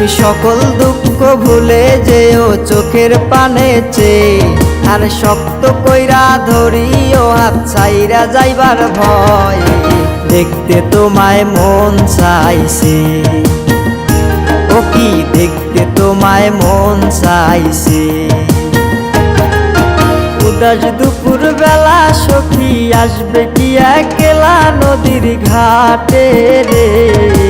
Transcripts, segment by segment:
তুমি সকল দুঃখ ভুলে যেও চোখের পানে আর শক্ত কইরা ধরিও হাত ছাইরা যাইবার ভয়। দেখতে তোমায় মন চাইছে। ও কি দেখতে তোমায় মন চাইছে? উদাস দুপুর বেলা সখী আসবে কি একলা নদীর ঘাটে রে?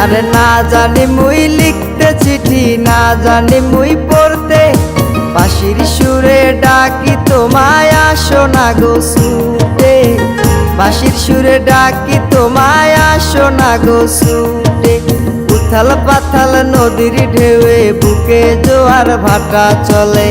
আরে না জানি মুই লিখতে চিঠি, না জানি মুই পড়তে। বাঁশির সুরে ডাকি, তোমায় আসো না গো সুটে বাঁশির সুরে ডাকি, তোমায় আসো না গো সুটে উথাল পাথাল নদীর ঢেউয়ে বুকে জোয়ার ভাটা চলে।